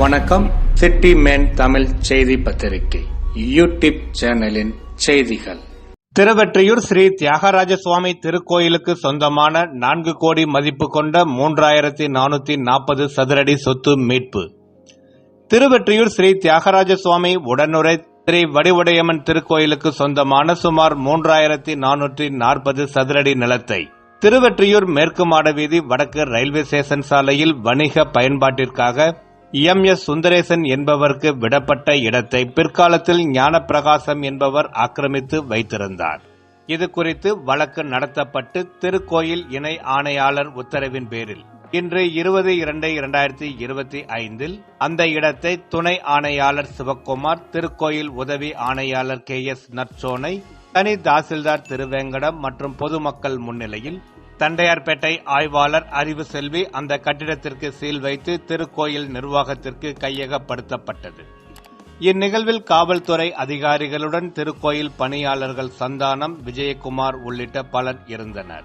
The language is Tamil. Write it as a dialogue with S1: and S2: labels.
S1: வணக்கம். சிட்டி மேன் தமிழ் செய்தி பத்திரிகை யூடியூப் சேனலின் செய்திகள். திருவெற்றியூர் ஸ்ரீ தியாகராஜ சுவாமி திருக்கோயிலுக்கு சொந்தமான நான்கு கோடி மதிப்பு கொண்ட மூன்றாயிரத்தி நானூத்தி நாற்பது சதுரடி சொத்து மீட்பு. திருவெற்றியூர் ஸ்ரீ தியாகராஜ சுவாமி உடனுரை ஸ்ரீ வடிவுடையம்மன் திருக்கோயிலுக்கு சொந்தமான சுமார் மூன்றாயிரத்தி நானூற்றி நாற்பது சதுரடி நிலத்தை. திருவெற்றியூர் மேற்கு மாடவீதி வடக்கு ரயில்வே ஸ்டேஷன் சாலையில் வணிக பயன்பாட்டிற்காக எம் எஸ் சுந்தரேசன் என்பவருக்கு விடப்பட்ட இடத்தை பிற்காலத்தில் ஞானப்பிரகாசம் என்பவர் ஆக்கிரமித்து வைத்திருந்தார். இது குறித்து வழக்கு நடத்தப்பட்டு திருக்கோயில் இணை ஆணையாளர் உத்தரவின் பேரில் இன்று இருபது இரண்டு இரண்டாயிரத்தி இருபத்தி ஐந்தில் அந்த இடத்தை துணை ஆணையாளர் சிவக்குமார் திருக்கோயில் உதவி ஆணையாளர் கே எஸ் நற்சோனை தனி தாசில்தார் திருவேங்கடம் மற்றும் பொதுமக்கள் முன்னிலையில் தண்டையார்பேட்டை ஆய்வாளர் அறிவு செல்வி அந்த கட்டிடத்திற்கு சீல் வைத்து திருக்கோயில் நிர்வாகத்திற்கு கையகப்படுத்தப்பட்டது. இந்நிகழ்வில் காவல்துறை அதிகாரிகளுடன் திருக்கோயில் பணியாளர்கள் சந்தானம் விஜயகுமார் உள்ளிட்ட பலர் இருந்தனர்.